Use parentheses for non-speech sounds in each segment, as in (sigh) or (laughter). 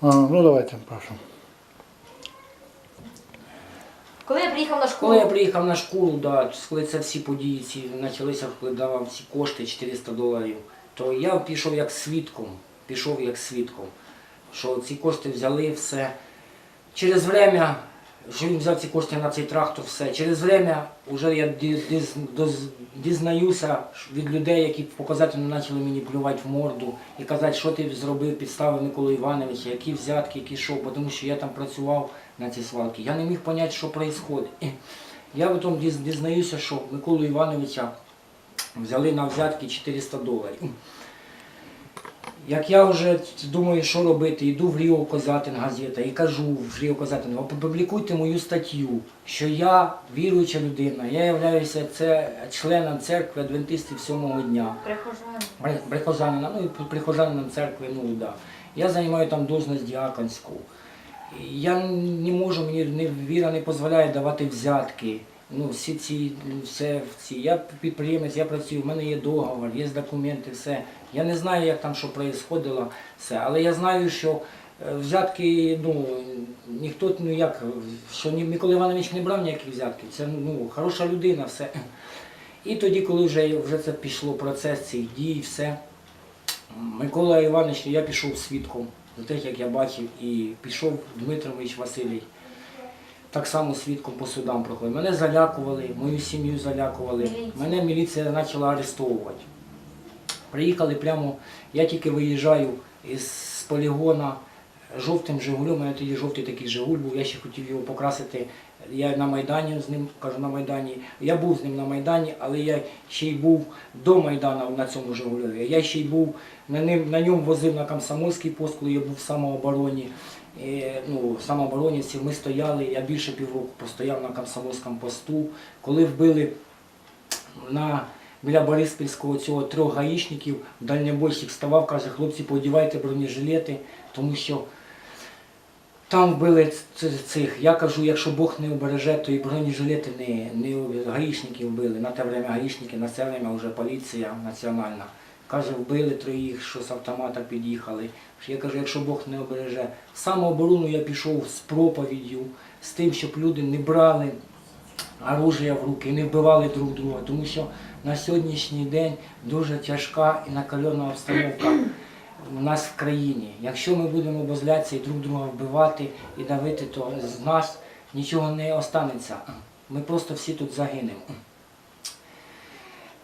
А, ну давайте, прошу. Коли я приїхав на школу, Коли я приїхав на школу, да, коли це всі події ці почалися, коли давав ці кошти 400 доларів, то я пішов як свідком, пішов як свідком, що ці кошти взяли все. Через время, що він взяв ці кошти на цей трактор, все. Через время вже я діз- дізнаюся від людей, які показательно почали мені плювати в морду і казати, що ти зробив, підставив Миколу Івановича, які взятки, які що, тому що я там працював на цій свалці. Я не міг зрозуміти, що відбувається. Я потім дізнаюся, що Миколу Івановича взяли на взятки 400 доларів. Як я вже думаю, що робити, йду в Ріо Козятин газета і кажу в Ріо Козятин, опублікуйте мою статтю, що я віруюча людина, я являюся це членом церкви адвентистів сьомого дня прихожани. прихожанина, ну і прихожанином церкви, ну да. Я займаю там должность діаконську. Я не можу, мені не, віра не дозволяє давати взятки. Ну, всі ці, все в ці. Я підприємець, я працюю, в мене є договор, є документи, все. Я не знаю, як там що происходило, все. Але я знаю, що е, взятки, ну, ніхто, ну як, що Микола Іванович не брав ніяких взятків. Це ну, хороша людина, все. І тоді, коли вже, вже це пішло процес цих дій, все. Микола Іванович, я пішов свідком за те, як я бачив, і пішов Дмитрович Василій. Так само свідком по судам проходив. Мене залякували, мою сім'ю залякували. Мене міліція почала арестовувати. Приїхали прямо, я тільки виїжджаю із полігона жовтим Жигулем, у мене тоді жовтий такий Жигуль був, я ще хотів його покрасити. Я на Майдані з ним, кажу на Майдані. Я був з ним на Майдані, але я ще й був до Майдану на цьому Жигульові. Я ще й був на ним, на ньому возив на Комсомольський пост, коли я був в самообороні. І, ну, в ми стояли, я більше півроку постояв на Комсомольському посту. Коли вбили на біля Бориспільського цього трьох гаїшників, дальнобойщик ставав, каже, хлопці, подівайте бронежилети, тому що там вбили цих. Я кажу, якщо Бог не обереже, то і бронежилети не, не гаїшників вбили. На те время гаїшники, на це время вже поліція національна. Каже, вбили троїх, що з автомата під'їхали. Я кажу, якщо Бог не обереже. В самооборону я пішов з проповіддю, з тим, щоб люди не брали оружия в руки, не вбивали друг друга, тому що на сьогоднішній день дуже тяжка і накальона обстановка у нас в країні. Якщо ми будемо бозлятися і друг друга вбивати і давити, то з нас нічого не останеться. Ми просто всі тут загинемо.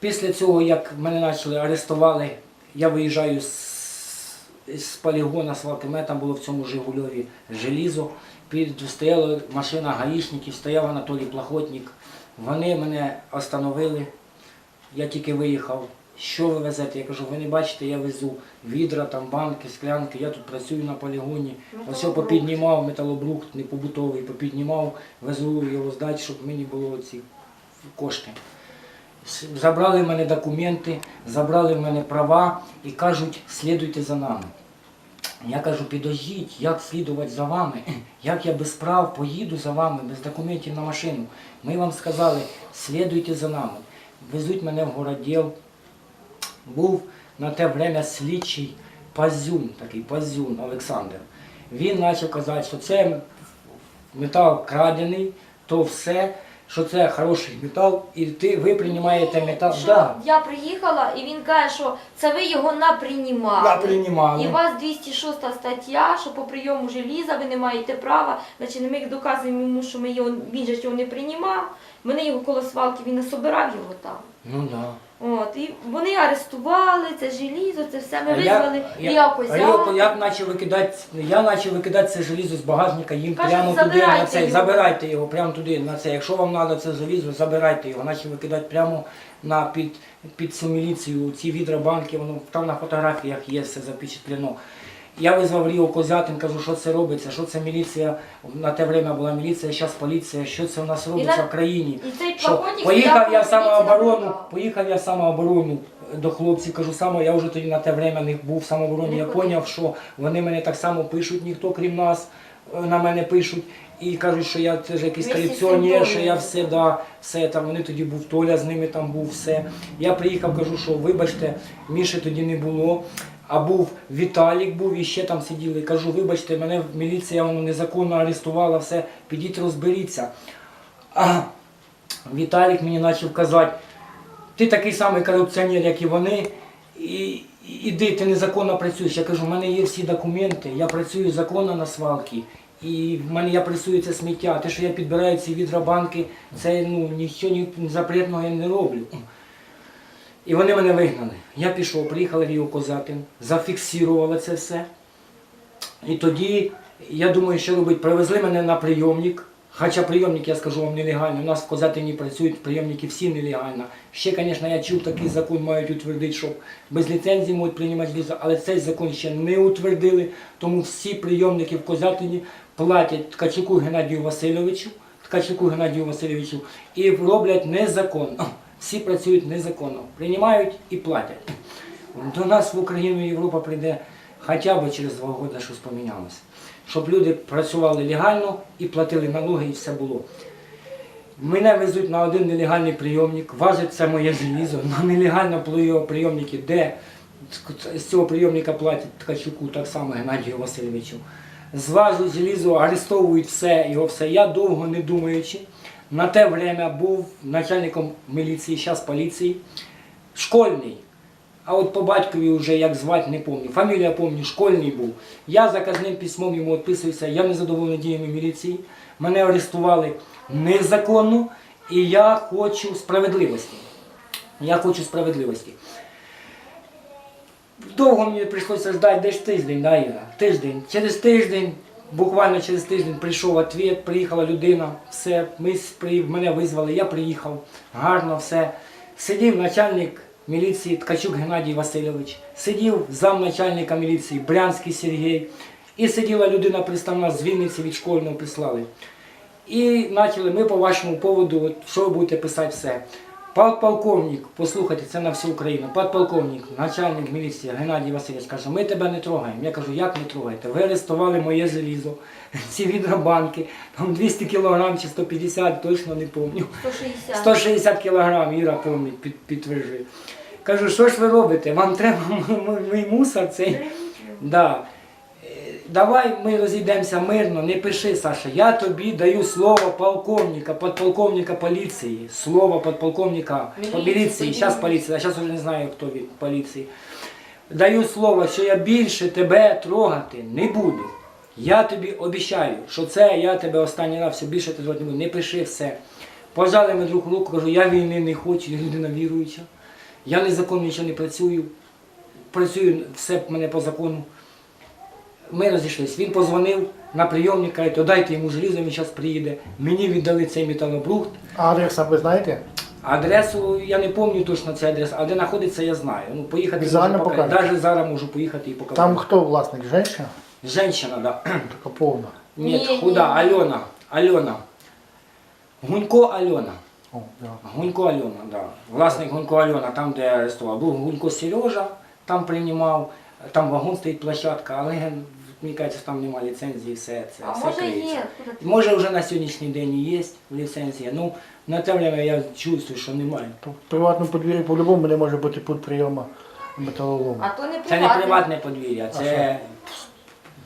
Після цього, як мене почали арестували, я виїжджаю з, з полігона свалки, у там було в цьому Жигульові желізо. Під, стояла машина гаїшників, стояв Анатолій Плахотник. Вони мене остановили. Я тільки виїхав. Що ви везете? Я кажу, ви не бачите, я везу відра, там банки, склянки, я тут працюю на полігоні. Ось попіднімав металобрухт, не побутовий, попіднімав, везу його здати, щоб мені було ці кошти. Забрали в мене документи, забрали в мене права і кажуть, слідуйте за нами. Я кажу, підождіть, як слідувати за вами? (clears throat) Як я без прав поїду за вами, без документів на машину? Ми вам сказали, слідуйте за нами. Везуть мене в городділ. Був на те время слідчий Пазюн, такий Пазюн Олександр. Він почав казати, що це метал крадений, то все, що це хороший метал, і ти, ви приймаєте метал. Що Да, Я приїхала і він каже, що це ви його наприймали. я. І у вас 206 стаття, що по прийому желіза ви не маєте права. Значить, ми доказуємо йому, що ми його, він же ж його не приймав. Мене його коло свалки, він не собирав його там. Ну да. От, і вони арестували це желізо, це все. Ми визвали. я- я- а я, я почав викидати, я почав викидати це желізо з багажника їм Кажуть, прямо туди на це. його. Забирайте його прямо туди на це. Якщо вам треба це желізо, забирайте його. Почав викидати прямо на під, під цю міліцію. Ці відра банки, воно там на фотографіях є все запечатлено. Я визвав Ріо Козятин, кажу, що це робиться, що це міліція. На те время була міліція, зараз поліція, що це у нас робиться в країні. Що, поїхав я в самооборону, поїхав я в самооборону до хлопців, кажу саме, я вже тоді на те время не був в самообороні, я зрозумів, що вони мене так само пишуть, ніхто крім нас е, на мене пишуть. І кажуть, що я це ж якийсь цим що я все, да, все там, вони тоді був Толя, з ними там був все. Я приїхав, кажу, що вибачте, Міші тоді не було. А був Віталік, був і ще там сиділи. Кажу, вибачте, мене міліція незаконно арестувала, все, підіть розберіться. А Віталік мені почав казати, ти такий самий корупціонер, як і вони, і, іди, ти незаконно працюєш. Я кажу, в мене є всі документи, я працюю законно на свалці. І в мене я пресую це сміття. Те, що я підбираю ці відрабанки, це ну, нічого ні запретного я не роблю. І вони мене вигнали. Я пішов, приїхали в Ріо Козатин, зафіксували це все. І тоді, я думаю, що робити, привезли мене на прийомник. Хоча прийомник, я скажу вам, нелегально. У нас в Козатині працюють прийомники всі нелегально. Ще, звісно, я чув, такий закон мають утвердити, що без ліцензії можуть приймати візу, але цей закон ще не утвердили. Тому всі прийомники в Козатині платять Ткачуку Геннадію Васильовичу, Ткачуку Геннадію Васильовичу і роблять незаконно. Всі працюють незаконно, приймають і платять. До нас в Україну Європа прийде хоча б через два роки щось помінялося. Щоб люди працювали легально і платили налоги, і все було. Мене везуть на один нелегальний прийомник, важить це моє желізо, на нелегальному прийомнику, де з цього прийомника платять Ткачуку, так само Геннадію Васильовичу. Зважують желізо, арестовують все, його все. Я довго не думаючи, на те время був начальником міліції, зараз поліції, школьний. А от по батькові вже як звати не пам'ятаю. Фамілія пам'ятаю, школьний був. Я заказним письмом йому відписуюся, я не задоволений діями міліції. Мене арестували незаконно, і я хочу справедливості. Я хочу справедливості. Довго мені прийшлося ждати десь тиждень, да, Іра? Тиждень. Через тиждень, буквально через тиждень прийшов відповідь, приїхала людина, все, ми, мене визвали, я приїхав, гарно все. Сидів начальник міліції Ткачук Геннадій Васильович, сидів замначальника міліції Брянський Сергій, і сиділа людина представна з Вінниці від школьного прислали. І почали ми по вашому поводу, от, що ви будете писати все. Подполковник, послухайте, це на всю Україну. Подполковник, начальник міліції Геннадій Васильович каже, ми тебе не трогаємо. Я кажу, як не трогаєте? Ви арестували моє желізо, (laughs) ці відрабанки, там 200 кілограм чи 150, точно не пам'ятаю. 160. 160 кілограм, Іра помнить, під, підтверджує. Кажу, що ж ви робите? Вам треба (laughs) мій мусор цей. Да. Давай ми розійдемося мирно, не пиши, Саша. Я тобі даю слово полковника, подполковника поліції. Слово подполковника по Міліції, міліції. тоді Зараз поліція, а зараз вже не знаю, хто від поліції. Даю слово, що я більше тебе трогати не буду. Я тобі обіцяю, що це я тебе останній раз все більше трогати не буду. Не пиши все. Пожали ми друг руку, кажу, я війни не хочу, я людина віруюча. Я незаконно нічого не працюю. Працюю все мене по закону. Ми розійшлися. Він позвонив на прийомник, каже, дайте йому желізо, він зараз приїде. Мені віддали цей металобрухт. А адреса ви знаєте? Адресу я не пам'ятаю точно цю адресу, а де знаходиться, я знаю. Ну, поїхати Візуально можу покажете? Навіть зараз можу поїхати і показати. Там хто власник? Женщина? Женщина, да. (clears throat) Така повна. Ні, Ні, худа, ні. Альона. Альона. Гунько Альона. О, да. Гунько Альона, да. Власник Гунько Альона, там, де я арестував. Був Гунько Сережа, там приймав, там вагон стоїть площадка, але мені кажеться, там немає ліцензії, все це. А все може криється. є? Може вже на сьогоднішній день і є ліцензія. Ну, на те время я чувствую, що немає. В приватному подвір'ї по-любому не може бути пункт прийому металолому. А то не Це не приватне. приватне подвір'я, А це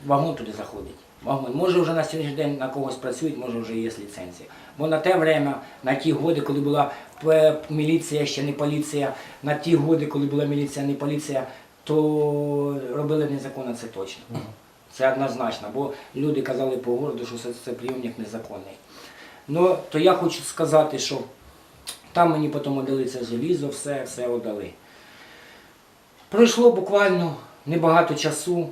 вагон туди заходить. Вагон. Може вже на сьогоднішній день на когось працюють, може вже є ліцензія. Бо на те время, на ті годи, коли була міліція, ще не поліція, на ті годи, коли була міліція, не поліція, то робили незаконно, це точно. Це однозначно, бо люди казали по городу, що це, це прийомник незаконний. Ну, то я хочу сказати, що там мені потім дали це желізо, все, все отдали. Пройшло буквально небагато часу,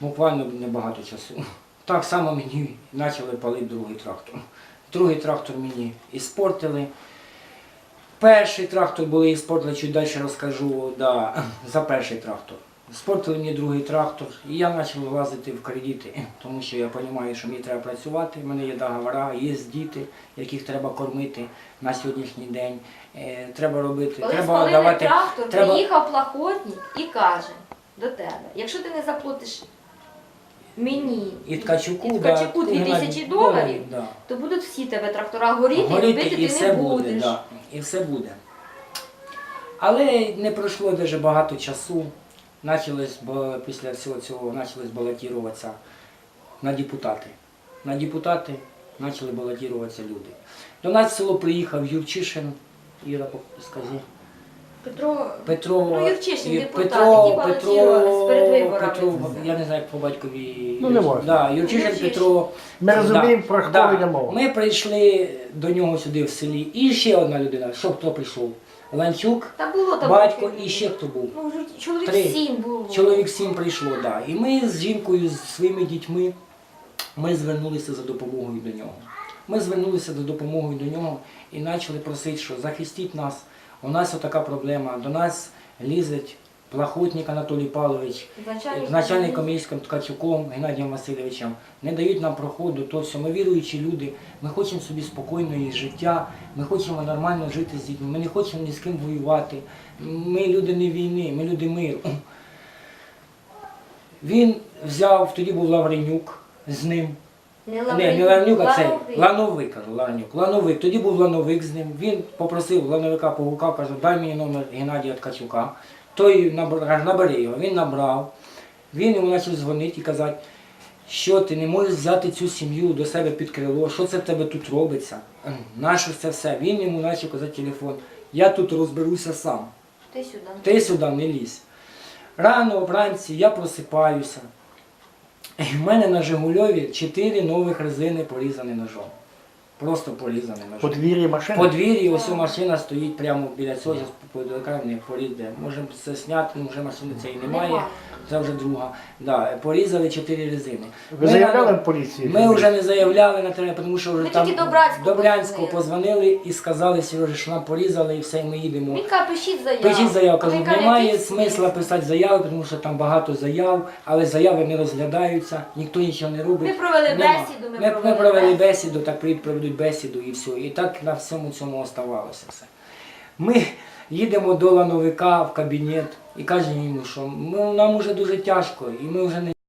буквально небагато часу. Так само мені почали палити другий трактор. Другий трактор мені іспортили. Перший трактор були іспортили, чуть далі розкажу да, за перший трактор. Спортили мені другий трактор, і я почав влазити в кредити, тому що я розумію, що мені треба працювати, в мене є договора, є діти, яких треба кормити на сьогоднішній день. Е, треба робити, Коли треба спалили давати. трактор, треба- приїхав плахотник і каже до тебе, якщо ти не заплатиш мені І Ткачуку, і Ткачуку Геннадій 2000 доларів, да. то будуть всі тебе трактора горіти, і Горіти робити і ти все не буде, будеш. да, і все буде. Але не пройшло дуже багато часу. Почалось, бо після всього цього почалось балотуватися на депутати. На депутати почали балотуватися люди. До нас в село приїхав Юрчишин, Іра, скажи. Петро Петро, Ну, Юрчишин, і депутат, Петро, які Петро, перед виборами. Петро, я не знаю, як по батькові. Ну, не важно. Да, Юрчишин Юрчишин. Петро. Ми розуміємо, про кого йде мова. Ми прийшли до нього сюди в селі. І ще одна людина. Що хто прийшов? Ланчук, Та було там. батько і ще хто був. Ну, чоловік Три. сім було. Чоловік сім прийшло, да. І ми з жінкою, з своїми дітьми, ми звернулися за допомогою до нього. Ми звернулися за допомогою до нього і почали просити, що захистіть нас. У нас отака проблема. До нас лізить плахотник Анатолій Павлович, Начальник, начальник комісійським Ткачуком Геннадієм Васильовичем. Не дають нам проходу, то все. Ми віруючі люди. Ми хочемо собі спокійного життя, ми хочемо нормально жити з дітьми, ми не хочемо ні з ким воювати. Ми люди не війни, ми люди миру. Він взяв, тоді був Лавренюк з ним. Не Не, не Лавренюк, а цей Лановик, кажу, Лавренюк. Лановик. Тоді був Лановик з ним. Він попросив Лановика погукав, каже, дай мені номер Геннадія Ткачука. Той набр- набери його. Він набрав. Він йому почав дзвонити і казати, що ти не можеш взяти цю сім'ю до себе під крило, що це в тебе тут робиться? Ем, Нащо це все? Він йому почав казати телефон. Я тут розберуся сам. Ти сюди. Ти сюди не лізь. Рано вранці я просипаюся. І в мене на Жигульові 4 нових резини порізані ножом. Просто порізані ножом. Подвір'я машини. Подвір'ї ось машина стоїть прямо біля цього, зараз подокаємо не порізде. Можемо це зняти, ну вже машини цієї немає. Немає. Це вже друга. Да, порізали чотири резини. Ви Ми заявляли на- в поліцію? ми вже не заявляли на тебе, тому що вже Ми там Добрянську Добрянську позвонили. і сказали, Сережа, що нам порізали і все, і ми їдемо. Він каже, пишіть заяву. Пишіть заяву, кажу, каже, немає «Який смисла писати заяви, тому що там багато заяв, але заяви не розглядаються, ніхто нічого не робить. Ми провели Нема. бесіду, ми Ми, провели провели бесіду. бесіду, так при- бесіду і все. І так на всьому цьому оставалося все. Ми їдемо до лановика в кабінет і кажемо йому, що ми, нам вже дуже тяжко, і ми вже не